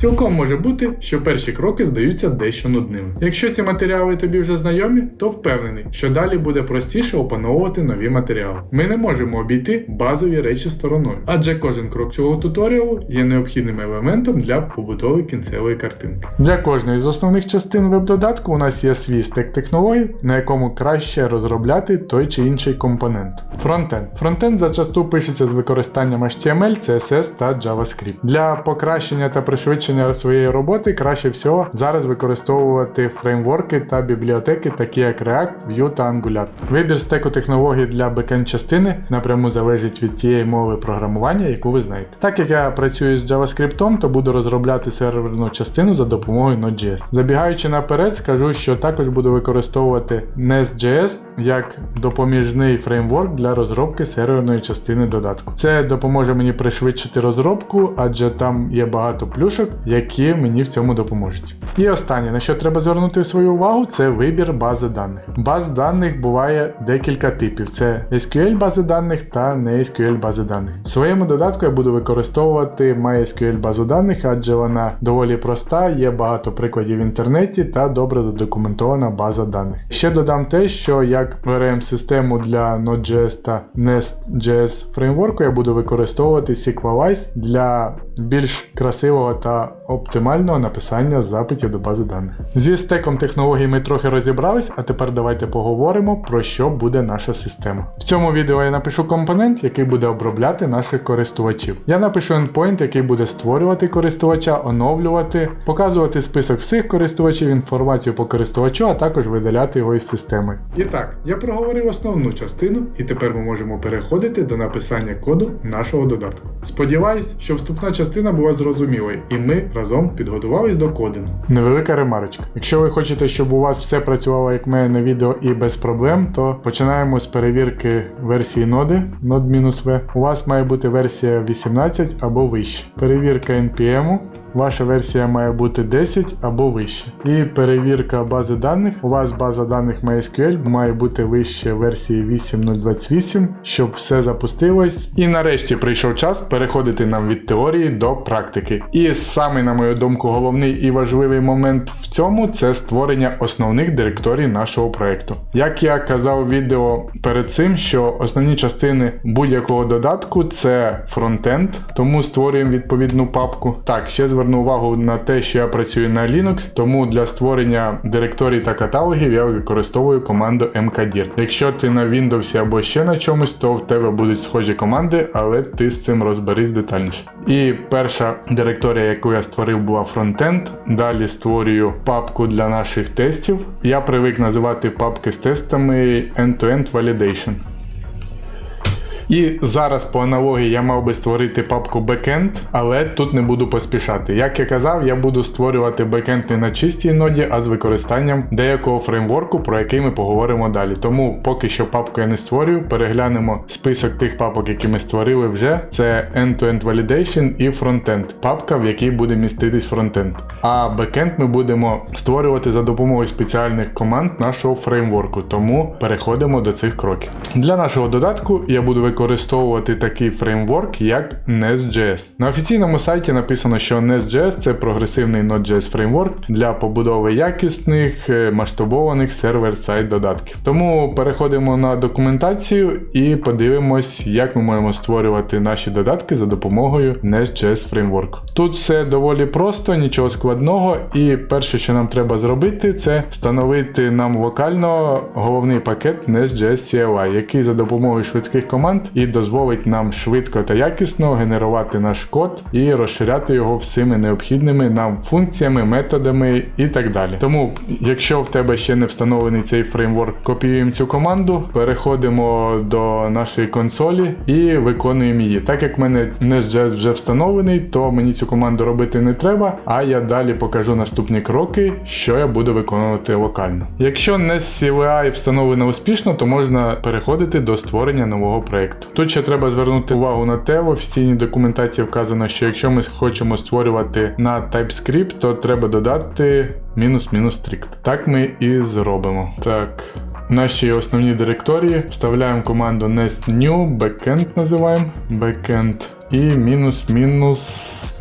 Цілком може бути, що перші кроки здаються дещо нудними. Якщо ці матеріали тобі вже знайомі, то впевнений, що далі буде простіше опановувати нові матеріали. Ми не можемо обійти базові речі стороною, адже кожен крок цього туторіалу є необхідним елементом для побудови кінцевої картинки. Для кожної з основних частин веб-додатку у нас є свій стек технологій, на якому краще розробляти той чи інший компонент. Фронтенд. Фронтенд зачасту пишеться з використанням HTML, CSS та JavaScript. Для покращення та пришвидшення своєї роботи краще всього зараз використовувати фреймворки та бібліотеки, такі як React, Vue та Angular. Вибір стеку технологій для бекенд частини напряму залежить від тієї мови програмування, яку ви знаєте. Так як я працюю з JavaScript, то буду розробляти серверну частину за допомогою Node.js. Забігаючи наперед, скажу, що також буду використовувати Nest.js як допоміжний фреймворк для розробки серверної частини додатку. Це допоможе мені пришвидшити розробку, адже там є багато плюшок, які мені в цьому допоможуть. І останнє, на що треба звернути свою увагу, це вибір бази даних. Баз даних буває декілька типів: це SQL бази даних та не SQL бази даних. В своєму додатку я буду використовувати MySQL базу даних, адже вона доволі проста, є багато прикладів в інтернеті та добре задокументована база даних. Ще додам те, що як vrm систему для Node.js та Nest.js фреймворку я буду використовувати SQLize для більш красивого та оптимального написання запитів до бази даних. Зі стеком технологій ми трохи розібрались, а тепер давайте поговоримо про що буде наша система. В цьому відео я напишу компонент, який буде обробляти наших користувачів. Я напишу endpoint, який буде створювати користувача, оновлювати, показувати список всіх користувачів, інформацію по користувачу, а також видаляти його із системи. І так, я проговорив основну частину, і тепер ми можемо переходити до написання коду нашого додатку. Сподіваюсь, що вступна частина була зрозумілою, і ми разом підготувались до кодингу. Невелика ремарочка. Якщо ви хочете, щоб у вас все працювало як мене на відео і без проблем, то починаємо з перевірки версії ноди node-v. У вас має бути версія 18 або вище. Перевірка NPM. Ваша версія має бути 10 або вище. І перевірка бази даних. У вас база даних MySQL має бути вище версії 8.028, щоб все запустилось. І нарешті прийшов час переходити нам від теорії до практики. І саме, на мою думку, головний і важливий момент в цьому це створення основних директорій нашого проекту. Як я казав в відео перед цим, що основні частини будь-якого додатку це фронтенд, тому створюємо відповідну папку. Так, ще зверну увагу на те, що я працюю на Linux, тому для створення директорій та каталогів я використовую команду mkdir. Якщо ти на Windows або ще на чомусь, то в тебе будуть схожі команди, але ти з цим розберись детальніше. І перша директорія, яку я створив, була фронтенд. Далі створюю папку для наших тестів. Я привик називати папки з тестами End-to-End Validation. І зараз по аналогії я мав би створити папку backend, але тут не буду поспішати. Як я казав, я буду створювати бекенд не на чистій ноді, а з використанням деякого фреймворку, про який ми поговоримо далі. Тому поки що папку я не створюю, переглянемо список тих папок, які ми створили вже. Це End-to-End Validation і Frontend. Папка, в якій буде міститись фронтенд. А бекенд ми будемо створювати за допомогою спеціальних команд нашого фреймворку. Тому переходимо до цих кроків. Для нашого додатку я буду використовувати такий фреймворк, як Nest.js. На офіційному сайті написано, що Nest.js це прогресивний Node.js фреймворк для побудови якісних е, масштабованих сервер-сайт додатків. Тому переходимо на документацію і подивимось, як ми можемо створювати наші додатки за допомогою Nest.js фреймворку. Тут все доволі просто, нічого складного, і перше, що нам треба зробити, це встановити нам локально головний пакет Nest.js CLI, який за допомогою швидких команд і дозволить нам швидко та якісно генерувати наш код і розширяти його всіми необхідними нам функціями, методами і так далі. Тому, якщо в тебе ще не встановлений цей фреймворк, копіюємо цю команду, переходимо до нашої консолі і виконуємо її. Так як в мене Nest.js вже встановлений, то мені цю команду робити не треба, а я далі покажу наступні кроки, що я буду виконувати локально. Якщо Nest CLI встановлено успішно, то можна переходити до створення нового проєкту. Тут ще треба звернути увагу на те, в офіційній документації вказано, що якщо ми хочемо створювати на TypeScript, то треба додати мінус-мінус strict. Так ми і зробимо. Так. Нашій основній директорії вставляємо команду nest new backend називаємо backend і мінус-мінус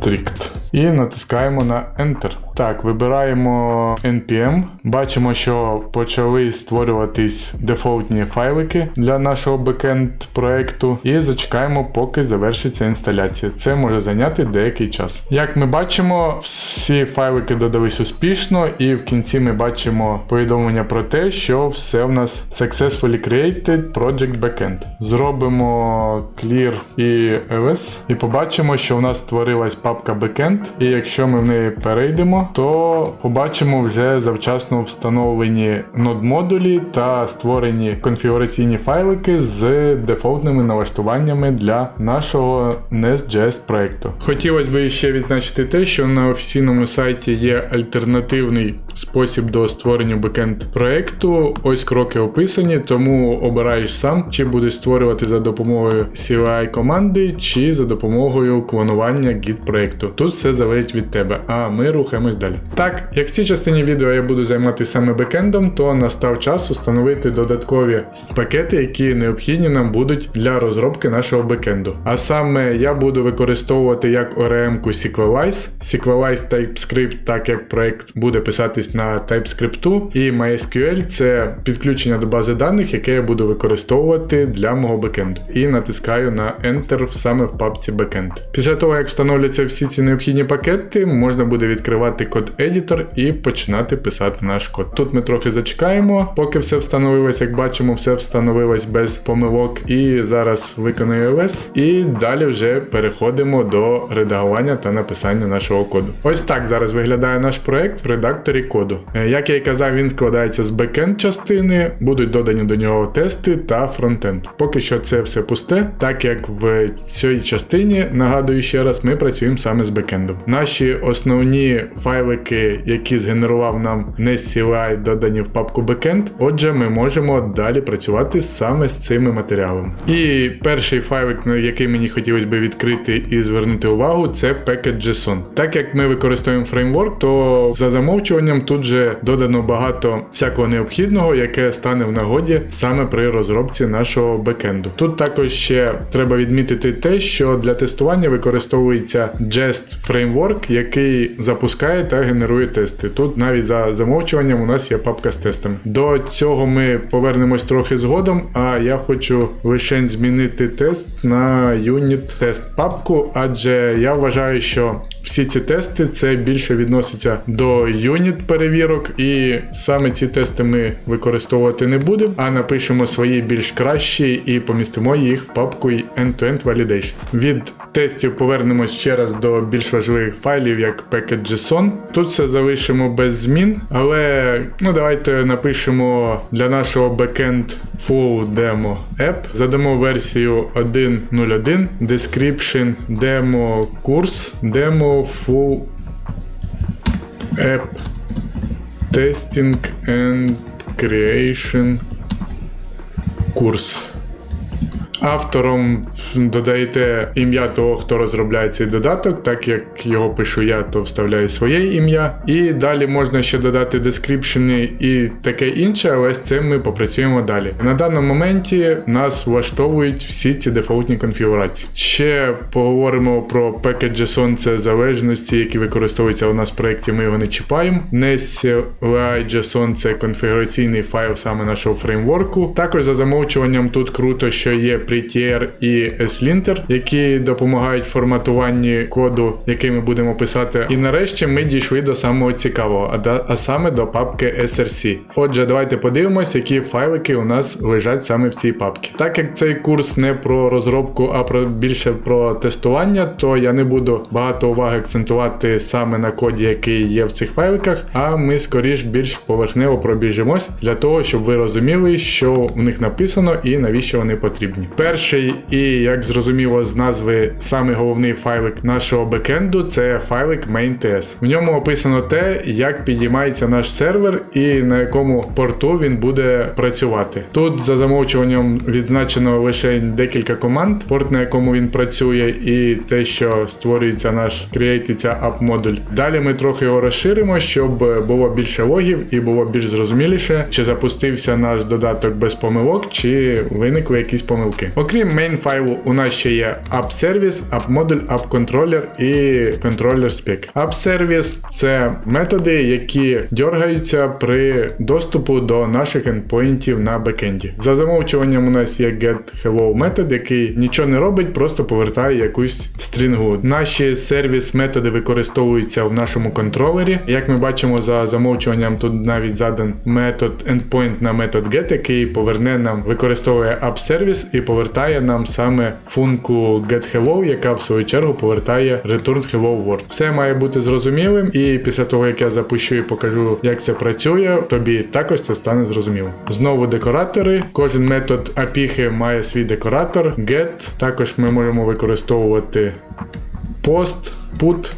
strict. І натискаємо на Enter. Так, вибираємо NPM. Бачимо, що почали створюватись дефолтні файлики для нашого бекенд проекту. І зачекаємо, поки завершиться інсталяція. Це може зайняти деякий час. Як ми бачимо, всі файлики додались успішно, і в кінці ми бачимо повідомлення про те, що все в нас successfully created project backend. Зробимо clear і ls і побачимо, що в нас створилась папка backend. І якщо ми в неї перейдемо, то побачимо вже завчасно встановлені нод модулі та створені конфігураційні файлики з дефолтними налаштуваннями для нашого Nest.js проекту. Хотілося б ще відзначити те, що на офіційному сайті є альтернативний спосіб до створення бекенд проекту. Ось кроки описані, тому обираєш сам, чи будеш створювати за допомогою CLI команди, чи за допомогою клонування Git проекту. Тут все залежить від тебе, а ми рухаємось далі. Так, як в цій частині відео я буду займатися саме бекендом, то настав час установити додаткові пакети, які необхідні нам будуть для розробки нашого бекенду. А саме я буду використовувати як ORM-ку SQLize, SQLize TypeScript, так як проект буде писатись на TypeScript, і MySQL це підключення до бази даних, яке я буду використовувати для мого бекенду. І натискаю на Enter саме в папці Backend. Після того, як встановляться всі ці необхідні пакети, можна буде відкривати код Editor і починати писати наш код. Тут ми трохи зачекаємо, поки все встановилось, як бачимо, все встановилось без помилок. І зараз виконую LS. І далі вже переходимо до редагування та написання нашого коду. Ось так зараз виглядає наш проект в редакторі коду. Е, Як я і казав, він складається з бекенд частини, будуть додані до нього тести та фронтенд. Поки що це все пусте, так як в цій частині, нагадую ще раз, ми працюємо саме з бекендом. Наші основні файлики, які згенерував нам NestCLI, додані в папку backend. Отже, ми можемо далі працювати саме з цими матеріалами. І перший файлик, на який мені хотілося б відкрити і звернути увагу, це package.json. Так як ми використовуємо фреймворк, то за замовчуванням тут же додано багато всякого необхідного, яке стане в нагоді саме при розробці нашого бекенду. Тут також ще треба відмітити те, що для тестування використовується Jest фреймворк, який запускає та генерує тести. Тут навіть за замовчуванням у нас є папка з тестом. До цього ми повернемось трохи згодом, а я хочу лише змінити тест на unit тест папку, адже я вважаю, що всі ці тести це більше відноситься до юніт перевірок, і саме ці тести ми використовувати не будемо, а напишемо свої більш кращі і помістимо їх в папку End-to-End Validation. Від тестів повернемось ще раз до більш важливих файлів, як package.json. Тут все залишимо без змін, але ну давайте напишемо для нашого backend full demo app. Задамо версію 1.01 description demo курс demo full app testing and creation course. Автором додаєте ім'я того, хто розробляє цей додаток, так як його пишу я, то вставляю своє ім'я. І далі можна ще додати дескріпшени і таке інше, але з цим ми попрацюємо далі. На даному моменті нас влаштовують всі ці дефолтні конфігурації. Ще поговоримо про package.json, це залежності, які використовуються у нас в проєкті, ми його не чіпаємо. NestCLI.json це конфігураційний файл саме нашого фреймворку. Також за замовчуванням тут круто, що є Prettier і SLinter, які допомагають форматуванні коду, який ми будемо писати. І нарешті ми дійшли до самого цікавого, а саме до папки SRC. Отже, давайте подивимось, які файлики у нас лежать саме в цій папці. Так як цей курс не про розробку, а про більше про тестування, то я не буду багато уваги акцентувати саме на коді, який є в цих файликах, а ми скоріш більш поверхнево пробіжимось для того, щоб ви розуміли, що в них написано і навіщо вони потрібні. Перший і як зрозуміло з назви, самий головний файлик нашого бекенду це файлик main.ts. В ньому описано те, як підіймається наш сервер і на якому порту він буде працювати. Тут за замовчуванням відзначено лише декілька команд, порт на якому він працює, і те, що створюється наш креатиться app модуль. Далі ми трохи його розширимо, щоб було більше логів і було більш зрозуміліше, чи запустився наш додаток без помилок, чи виникли якісь помилки. Окрім main файлу, у нас ще є app service, app module, app controller і controller spec. App service це методи, які дергаються при доступу до наших ендпоінтів на бекенді. За замовчуванням у нас є getHello метод, який нічого не робить, просто повертає якусь стрінгу. Наші сервіс методи використовуються в нашому контролері. Як ми бачимо за замовчуванням, тут навіть задан метод endpoint на метод get, який поверне нам, використовує app сервіс і повертає нам саме функу getHello, яка в свою чергу повертає return hello world. Все має бути зрозумілим, і після того як я запущу і покажу, як це працює, тобі також це стане зрозуміло. Знову декоратори. Кожен метод апіхи має свій декоратор. Get. Також ми можемо використовувати post, put.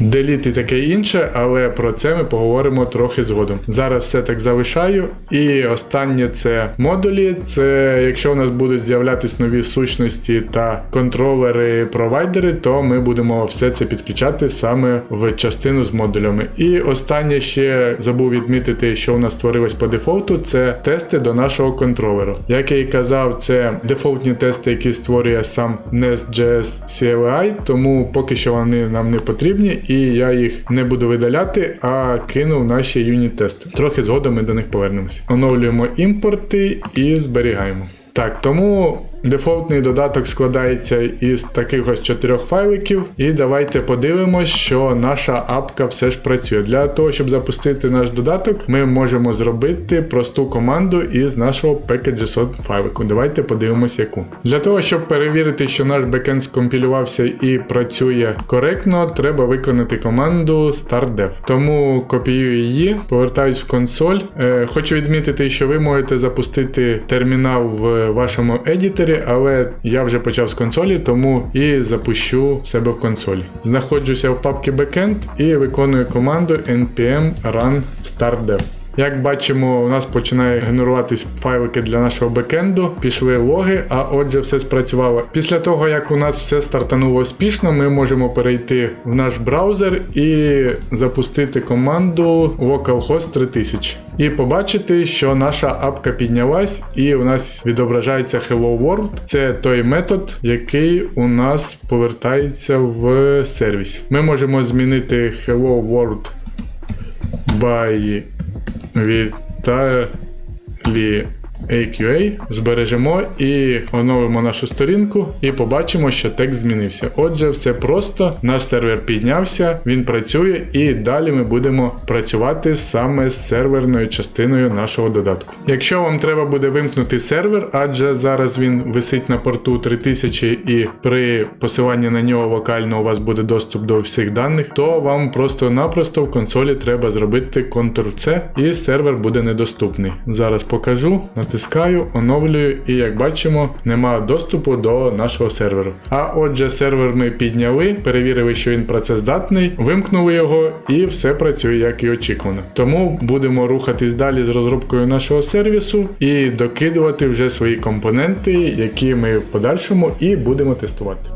Delete і таке інше, але про це ми поговоримо трохи згодом. Зараз все так залишаю. І останнє це модулі. Це якщо у нас будуть з'являтися нові сущності та контролери, провайдери, то ми будемо все це підключати саме в частину з модулями. І останнє ще забув відмітити, що у нас створилось по дефолту, це тести до нашого контролеру. Як я і казав, це дефолтні тести, які створює сам Nest.js CLI, тому поки що вони нам не потрібні, і я їх не буду видаляти, а кину в наші юніт-тести. Трохи згодом ми до них повернемося. Оновлюємо імпорти і зберігаємо. Так, тому дефолтний додаток складається із таких ось чотирьох файликів. І давайте подивимось, що наша апка все ж працює. Для того, щоб запустити наш додаток, ми можемо зробити просту команду із нашого package.json файлику. Давайте подивимось, яку. Для того, щоб перевірити, що наш бекенд скомпілювався і працює коректно, треба виконати команду startdev. Тому копіюю її, повертаюсь в консоль. Е, хочу відмітити, що ви можете запустити термінал в вашому едіторі, але я вже почав з консолі, тому і запущу себе в консолі. Знаходжуся в папці backend і виконую команду npm run startdev. Як бачимо, у нас починає генеруватись файлики для нашого бекенду, пішли логи, а отже, все спрацювало. Після того, як у нас все стартануло успішно, ми можемо перейти в наш браузер і запустити команду localhost 3000. І побачити, що наша апка піднялась, і у нас відображається Hello World. Це той метод, який у нас повертається в сервіс. Ми можемо змінити Hello World by Віталій AQA, збережемо і оновимо нашу сторінку, і побачимо, що текст змінився. Отже, все просто. Наш сервер піднявся, він працює, і далі ми будемо працювати саме з серверною частиною нашого додатку. Якщо вам треба буде вимкнути сервер, адже зараз він висить на порту 3000 і при посиланні на нього локально у вас буде доступ до всіх даних, то вам просто-напросто в консолі треба зробити Ctrl-C і сервер буде недоступний. Зараз покажу. Натискаю, оновлюю, і як бачимо, немає доступу до нашого серверу. А отже, сервер ми підняли, перевірили, що він працездатний, вимкнули його і все працює як і очікувано. Тому будемо рухатись далі з розробкою нашого сервісу і докидувати вже свої компоненти, які ми в подальшому і будемо тестувати.